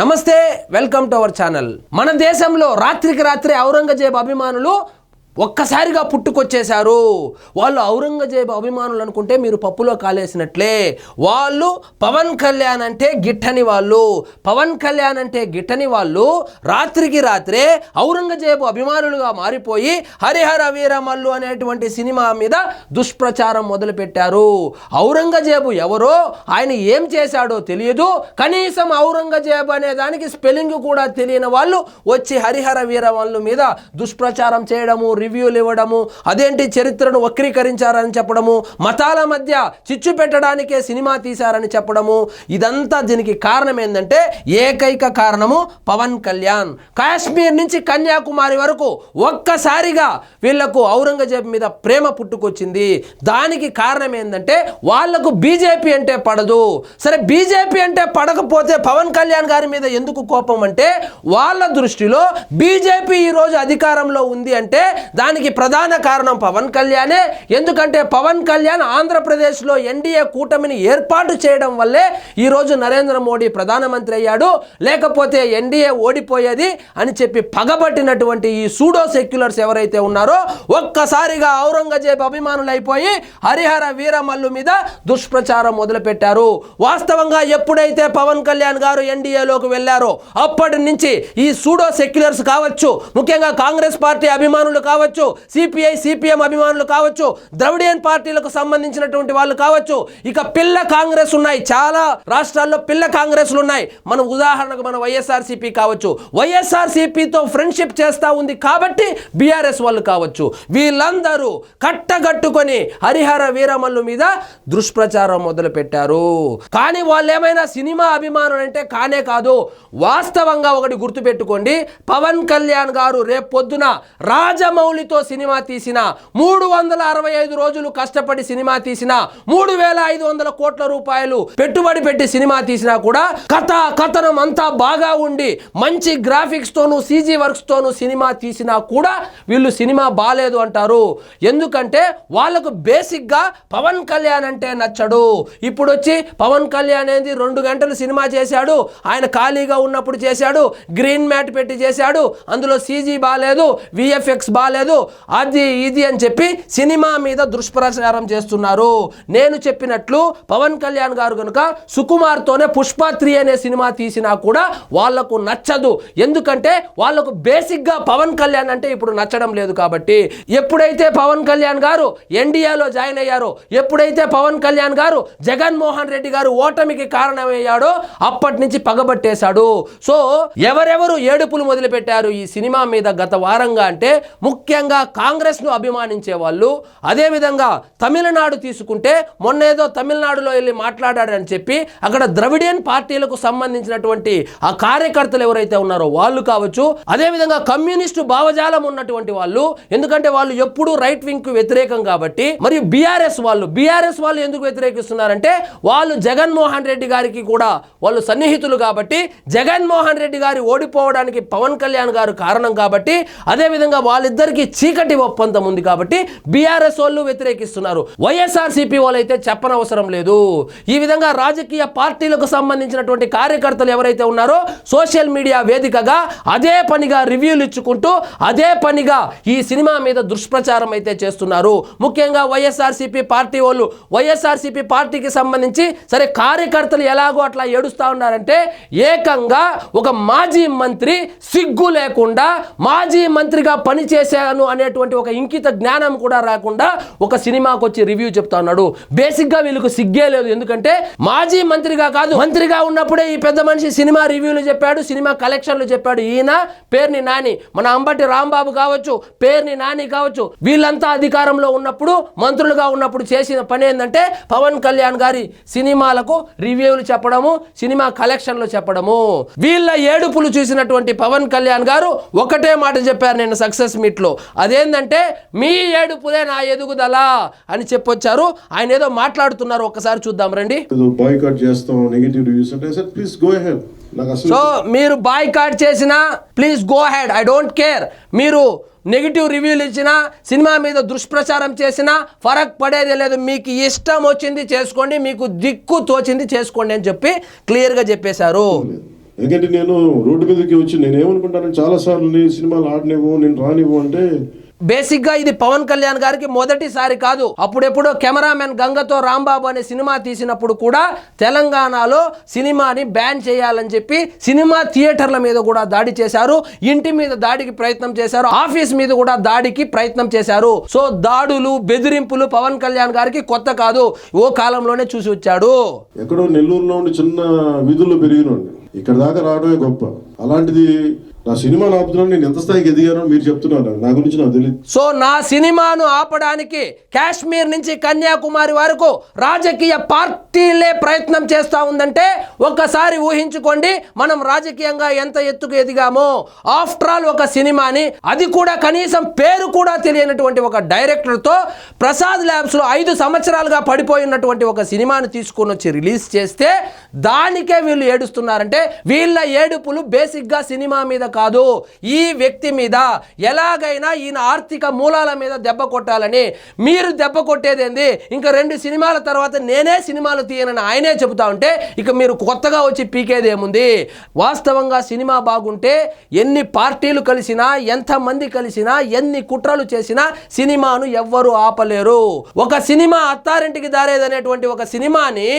నమస్తే welcome to our channel. మన దేశంలో రాత్రికి రాత్రి ఔరంగజేబ్ అభిమానులు ఒక్కసారిగా పుట్టుకొచ్చేశారు. వాళ్ళు ఔరంగజేబు అభిమానులు అనుకుంటే మీరు పప్పులో కాలేసినట్లే. వాళ్ళు పవన్ కళ్యాణ్ అంటే గిట్టని వాళ్ళు. పవన్ కళ్యాణ్ అంటే గిట్టని వాళ్ళు. రాత్రికి రాత్రే ఔరంగజేబు అభిమానులుగా మారిపోయి హరిహర వీరమల్లు అనేటువంటి సినిమా మీద దుష్ప్రచారం మొదలుపెట్టారు. ఔరంగజేబు ఎవరో ఆయన ఏం చేశాడో తెలియదు. కనీసం ఔరంగజేబు అనే దానికి స్పెల్లింగ్ కూడా తెలియని వాళ్ళు వచ్చి హరిహర వీరమల్లు మీద దుష్ప్రచారం చేయడము రివ్యూలు ఇవ్వడము అదేంటి చరిత్రను వక్రీకరించారని చెప్పడము మతాల మధ్య చిచ్చు పెట్టడానికే సినిమా తీశారని చెప్పడము ఇదంతా దీనికి కారణం ఏంటంటే ఏకైక కారణము పవన్ కళ్యాణ్. కాశ్మీర్ నుంచి కన్యాకుమారి వరకు ఒక్కసారిగా వీళ్ళకు ఔరంగజేబ్ మీద ప్రేమ పుట్టుకొచ్చింది. దానికి కారణం ఏంటంటే వాళ్ళకు బీజేపీ అంటే పడదు. సరే బీజేపీ అంటే పడకపోతే పవన్ కళ్యాణ్ గారి మీద ఎందుకు కోపం అంటే వాళ్ళ దృష్టిలో బీజేపీ ఈరోజు అధికారంలో ఉంది అంటే దానికి ప్రధాన కారణం పవన్ కళ్యాణే. ఎందుకంటే పవన్ కళ్యాణ్ ఆంధ్రప్రదేశ్లో ఎన్డీఏ కూటమిని ఏర్పాటు చేయడం వల్లే ఈరోజు నరేంద్ర మోడీ ప్రధానమంత్రి అయ్యాడు. లేకపోతే ఎన్డీఏ ఓడిపోయేది అని చెప్పి పగబట్టినటువంటి ఈ సూడో సెక్యులర్స్ ఎవరైతే ఉన్నారో ఒక్కసారిగా ఔరంగజేబ్ అభిమానులు అయిపోయి హరిహర వీరమల్లు మీద దుష్ప్రచారం మొదలుపెట్టారు. వాస్తవంగా ఎప్పుడైతే పవన్ కళ్యాణ్ గారు ఎన్డీఏలోకి వెళ్ళారో అప్పటి నుంచి ఈ సూడో సెక్యులర్స్ కావచ్చు ముఖ్యంగా కాంగ్రెస్ పార్టీ అభిమానులు కావచ్చు సిపిఐ సిపిఎం అభిమానులు కావచ్చు ద్రవిడియన్ పార్టీలకు సంబంధించినటువంటి వాళ్ళు కావచ్చు ఇక పిల్ల కాంగ్రెస్ ఉన్నాయి. చాలా రాష్ట్రాల్లో పిల్ల కాంగ్రెస్లు ఉన్నాయి. మనం ఉదాహరణకు మన వైఎస్ఆర్సీపీ కావచ్చు వైఎస్ఆర్సీపీతో ఫ్రెండ్షిప్ చేస్తూ ఉంది కాబట్టి బీఆర్ఎస్ వాళ్ళు కావచ్చు. వీళ్ళందరూ కట్టగట్టుకొని హరిహర వీరమల్లు మీద దుష్ప్రచారం మొదలు పెట్టారు కానీ వాళ్ళు ఏమైనా సినిమా అభిమానులు అంటే కానే కాదు వాస్తవంగా ఒకటి గుర్తుపెట్టుకోండి. పవన్ కళ్యాణ్ గారు రేపు పొద్దున రాజమౌళితో సినిమా తీసిన మూడు వందల అరవై ఐదు రోజులు కష్టపడి సినిమా తీసిన మూడు వేల ఐదు వందల కోట్ల రూపాయలు పెట్టుబడి పెట్టి సినిమా తీసినా కూడా కథ కథనం అంతా బాగా ఉండి మంచి గ్రాఫిక్స్ తోను సీజీ వర్క్స్ తోను సినిమా తీసినా కూడా వీళ్ళు సినిమా బాగాలేదు అంటారు. ఎందుకంటే వాళ్ళకు బేసిక్గా పవన్ కళ్యాణ్ అంటే నచ్చడు. ఇప్పుడు వచ్చి పవన్ కళ్యాణ్ అనేది రెండు గంటలు సినిమా చేశాడు ఆయన ఖాళీగా ఉన్నప్పుడు చేశాడు గ్రీన్ మ్యాట్ పెట్టి చేశాడు అందులో సీజీ బాగాలేదు విఎఫ్ఎక్స్ బాగాలేదు అది ఇది అని చెప్పి సినిమా మీద దుష్ప్రచారం చేస్తున్నారు. నేను చెప్పినట్లు పవన్ కళ్యాణ్ గారు కనుక సుకుమార్తోనే పుష్ప త్రీ అనే సినిమా తీసినా కూడా వాళ్ళకు నచ్చదు. ఎందుకంటే వాళ్ళకు బేసిక్గా పవన్ కళ్యాణ్ అంటే ఇప్పుడు నచ్చడం లేదు కాబట్టి. ఎప్పుడైతే పవన్ కళ్యాణ్ గారు ఎన్డీఏలో జాయిన్ అయ్యారో ఎప్పుడైతే పవన్ కళ్యాణ్ గారు జగన్మోహన్ రెడ్డి గారు ఓటమికి కారణమయ్యాడో అప్పటి నుంచి పగబట్టేశాడు. సో ఎవరెవరు ఏడుపులు మొదలుపెట్టారు ఈ సినిమా మీద గత వారంగా అంటే ముఖ్యంగా కాంగ్రెస్ను అభిమానించే వాళ్ళు అదేవిధంగా తమిళనాడు తీసుకుంటే మొన్న ఏదో తమిళనాడులో వెళ్ళి మాట్లాడాడని చెప్పి అక్కడ ద్రవిడియన్ పార్టీలకు సంబంధించినటువంటి ఆ కార్యకర్తలు ఎవరైతే ఉన్నారో వాళ్ళు కావచ్చు అదేవిధంగా కమ్యూనిస్టు భావజాలం ఉన్నటువంటి వాళ్ళు ఎందుకంటే వాళ్ళు ఎప్పుడూ రైట్ వింగ్కు వ్యతిరేకం కాబట్టి మరియు బీఆర్ఎస్ వాళ్ళు బీఆర్ఎస్ వాళ్ళు ఎందుకు వ్యతిరేకిస్తున్నారంటే వాళ్ళు జగన్మోహన్ రెడ్డి గారికి కూడా వాళ్ళు సన్నిహితులు కాబట్టి జగన్మోహన్ రెడ్డి గారి ఓడిపోవడానికి పవన్ కళ్యాణ్ గారు కారణం కాబట్టి అదేవిధంగా వాళ్ళిద్దరికి చీకటి ఒప్పందం ఉంది కాబట్టి బీఆర్ఎస్ వాళ్ళు వ్యతిరేకిస్తున్నారు. వైఎస్ఆర్సీపీ వాళ్ళు అయితే చెప్పనవసరం లేదు. ఈ విధంగా రాజకీయ పార్టీలకు సంబంధించినటువంటి కార్యకర్తలు ఎవరైతే ఉన్నారో సోషల్ మీడియా వేదికగా అదే పనిగా రివ్యూలు ఇచ్చుకుంటూ అదే పనిగా ఈ సినిమా మీద దుష్ప్రచారం అయితే చేస్తున్నారు. ముఖ్యంగా వైఎస్ఆర్సీపీ పార్టీ వాళ్ళు వైఎస్ఆర్సీపీ పార్టీకి సంబంధించి సరే కార్యకర్తలు ఎలాగో అట్లా ఏడుస్తా ఉన్నారంటే ఏకంగా ఒక మాజీ మంత్రి సిగ్గు లేకుండా మాజీ మంత్రిగా పనిచేశాను అనేటువంటి ఒక ఇంకిత జ్ఞానం కూడా రాకుండా ఒక సినిమాకు వచ్చి రివ్యూ చెప్తా ఉన్నాడు. బేసిక్గా వీళ్ళకు సిగ్గే లేదు. ఎందుకంటే మాజీ మంత్రిగా కాదు. మంత్రిగా ఉన్నప్పుడే ఈ పెద్ద మనిషి సినిమా రివ్యూలు చెప్పాడు సినిమా కలెక్షన్లు చెప్పాడు. ఈయన పేర్ని నాని. మన అంబటి రాంబాబు కావచ్చు పేర్ని నాని కావచ్చు వీళ్ళంతా అధికారంలో ఉన్నప్పుడు మంత్రులుగా ఉన్నప్పుడు చేసిన పని ఏంటంటే పవన్ కళ్యాణ్ గారి సినిమాలకు రివ్యూలు చెప్పడము సినిమా కలెక్షన్లు చెప్పడము. వీళ్ళ ఏడుపులు చూసినటువంటి పవన్ కళ్యాణ్ గారు ఒకటే మాట చెప్పారు నేను సక్సెస్ మీట్లో అదేంటంటే మీ ఏడుపులే నా ఎదుగుదల అని చెప్పొచ్చారు. ఆయన ఏదో మాట్లాడుతున్నారు. ఒక్కసారి చూద్దాం రండి. బాయ్కాట్ చేస్తాం నెగిటివ్ రివ్యూస్ అంటే సార్ ప్లీజ్ గో హెడ్ నాకు అసలు సో మీరు బాయ్కాట్ చేసినా please go ahead I don't care మీరు నెగిటివ్ రివ్యూలు ఇచ్చినా సినిమా మీద దుష్ప్రచారం చేసినా ఫరక్ పడేది లేదు మీకు ఇష్టం వచ్చింది చేసుకోండి మీకు దిక్కు తోచింది చేసుకోండి అని చెప్పి క్లియర్గా చెప్పేశారు. ఎందుకంటే నేను రోడ్డు మీదకి వచ్చి నేను ఏమనుకుంటాను చాలా సార్లు నేను సినిమాలు ఆడనివ్వు నేను రానివ్వు అంటే బేసిక్గా ఇది పవన్ కళ్యాణ్ గారికి మొదటిసారి కాదు. అప్పుడెప్పుడో కెమెరామెన్ గంగతో రాంబాబు అనే సినిమా తీసినప్పుడు కూడా తెలంగాణలో సినిమాని బ్యాన్ చేయాలని చెప్పి సినిమా థియేటర్ల మీద కూడా దాడి చేశారు. ఇంటి మీద దాడికి ప్రయత్నం చేశారు. ఆఫీస్ మీద కూడా దాడికి ప్రయత్నం చేశారు. సో దాడులు బెదిరింపులు పవన్ కళ్యాణ్ గారికి కొత్త కాదు. ఓ కాలంలోనే చూసి వచ్చాడు. ఎక్కడో నెల్లూరులో చిన్న వీధుల్లో పెరిగినండి ఇక్కడ దాకా రావడమే గొప్ప. అలాంటిది నా సినిమాను ఆపుతున్నాను నేను ఎంత స్థాయికి ఎదిగానో మీరు చెప్తున్నారు. నా గురించి నాకు తెలియదు సో నా సినిమాను ఆపడానికి కాశ్మీర్ నుంచి కన్యాకుమారి వరకు రాజకీయ పార్టీలే ప్రయత్నం చేస్తూ ఉందంటే ఒక్కసారి ఊహించుకోండి మనం రాజకీయంగా ఎంత ఎత్తుకు ఎదిగామో. ఆఫ్టర్ ఆల్ ఒక సినిమాని అది కూడా కనీసం పేరు కూడా తెలియనటువంటి ఒక డైరెక్టర్తో ప్రసాద్ ల్యాబ్స్లో ఐదు సంవత్సరాలుగా పడిపోయినటువంటి ఒక సినిమాని తీసుకొని వచ్చి రిలీజ్ చేస్తే దానికే వీళ్ళు ఏడుస్తున్నారంటే వీళ్ళ ఏడుపులు బేసిక్గా సినిమా మీద కాదు. ఈ వ్యక్తి మీద ఎలాగైనా ఈయన ఆర్థిక మూలాల మీద దెబ్బ కొట్టాలని మీరు దెబ్బ కొట్టేది ఏంది? ఇంకా రెండు సినిమాల తర్వాత నేనే సినిమాలు తీయనని ఆయనే చెబుతా ఉంటే ఇక మీరు కొత్తగా వచ్చి పీకేది ఏముంది? వాస్తవంగా సినిమా బాగుంటే ఎన్ని పార్టీలు కలిసినా ఎంతమంది కలిసినా ఎన్ని కుట్రలు చేసినా సినిమాను ఎవ్వరూ ఆపలేరు. ఒక సినిమా అత్తారింటికి దారేదనేటువంటి ఒక సినిమాని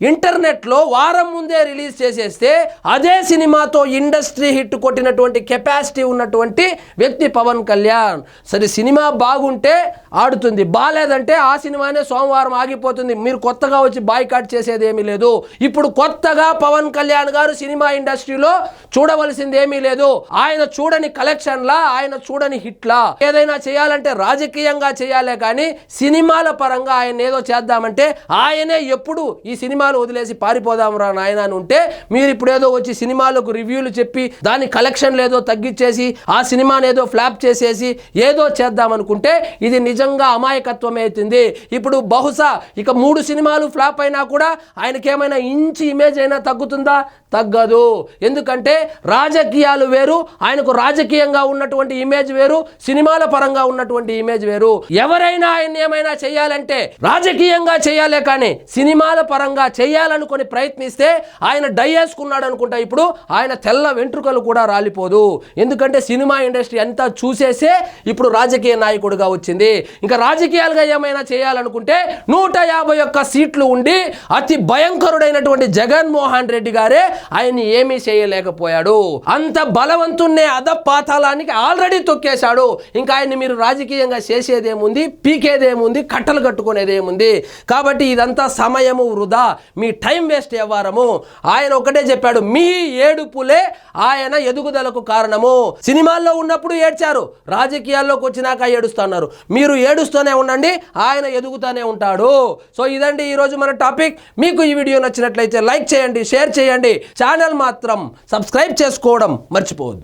ఇంటర్నెట్లో వారం ముందే రిలీజ్ చేసేస్తే అదే సినిమాతో ఇండస్ట్రీ హిట్ కొట్టినటువంటి కెపాసిటీ ఉన్నటువంటి వ్యక్తి పవన్ కళ్యాణ్. సరే సినిమా బాగుంటే ఆడుతుంది. బాగాలేదంటే ఆ సినిమానే సోమవారం ఆగిపోతుంది. మీరు కొత్తగా వచ్చి బాయ్కాట్ చేసేది ఏమీ లేదు. ఇప్పుడు కొత్తగా పవన్ కళ్యాణ్ గారు సినిమా ఇండస్ట్రీలో చూడవలసింది ఏమీ లేదు. ఆయన చూడని కలెక్షన్లా ఆయన చూడని హిట్లా. ఏదైనా చేయాలంటే రాజకీయంగా చేయాలే కానీ సినిమాల పరంగా ఆయన ఏదో చేద్దామంటే ఆయనే ఎప్పుడు ఈ సినిమాలు వదిలేసి పారిపోదాం. రా నాయన అని ఉంటే మీరు ఇప్పుడు ఏదో వచ్చి సినిమాలకు రివ్యూలు చెప్పి దాని కలెక్షన్ ఏదో తగ్గించేసి ఆ సినిమాని ఏదో ఫ్లాప్ చేసేసి ఏదో చేద్దామనుకుంటే ఇది నిజంగా అమాయకత్వం అవుతుంది. ఇప్పుడు బహుశా ఇక మూడు సినిమాలు ఫ్లాప్ అయినా కూడా ఆయనకి ఏమైనా ఇంచి ఇమేజ్ అయినా తగ్గుతుందా? తగ్గదు. ఎందుకంటే రాజకీయాలు వేరు ఆయనకు రాజకీయంగా ఉన్నటువంటి ఇమేజ్ వేరు సినిమాల పరంగా ఉన్నటువంటి ఇమేజ్ వేరు. ఎవరైనా ఆయన ఏమైనా చేయాలంటే రాజకీయంగా చేయాలే కానీ సినిమాల పరంగా చేయాలనుకుని ప్రయత్నిస్తే ఆయన డయ్యేసుకున్నాడు అనుకుంటా. ఇప్పుడు ఆయన తెల్ల వెంట్రుకలు కూడా రాలిపోదు. ఎందుకంటే సినిమా ఇండస్ట్రీ అంతా చూసేసే ఇప్పుడు రాజకీయ నాయకుడిగా వచ్చింది. ఇంకా రాజకీయాలుగా ఏమైనా చేయాలనుకుంటే నూట యాభై ఒక్క సీట్లు ఉండి అతి భయంకరుడైనటువంటి జగన్మోహన్ రెడ్డి గారే ఆయన్ని ఏమీ చేయలేకపోయాడు. అంత బలవంతున్నే అద పాతాళానికి ఆల్రెడీ తొక్కేశాడు. ఇంకా ఆయన్ని మీరు రాజకీయంగా చేసేదేముంది? పీకేదేముంది? కట్టలు కట్టుకునేదేముంది? కాబట్టి ఇదంతా సమయము వృధా. మీ టైం వేస్ట్ వ్యవహారము ఆయన ఒకటే చెప్పాడు మీ ఏడుపులే ఆయన ఎదుగుదలకు కారణము. సినిమాల్లో ఉన్నప్పుడు ఏడ్చారు. రాజకీయాల్లోకి వచ్చినాక ఏడుస్తున్నారు. మీరు ఏడుస్తూనే ఉండండి ఆయన ఎదుగుతూనే ఉంటాడు. సో ఇదండి ఈరోజు మన టాపిక్. మీకు ఈ వీడియో నచ్చినట్లయితే లైక్ చేయండి షేర్ చేయండి. ఛానల్ మాత్రం సబ్స్క్రైబ్ చేసుకోవడం మర్చిపోవద్దు.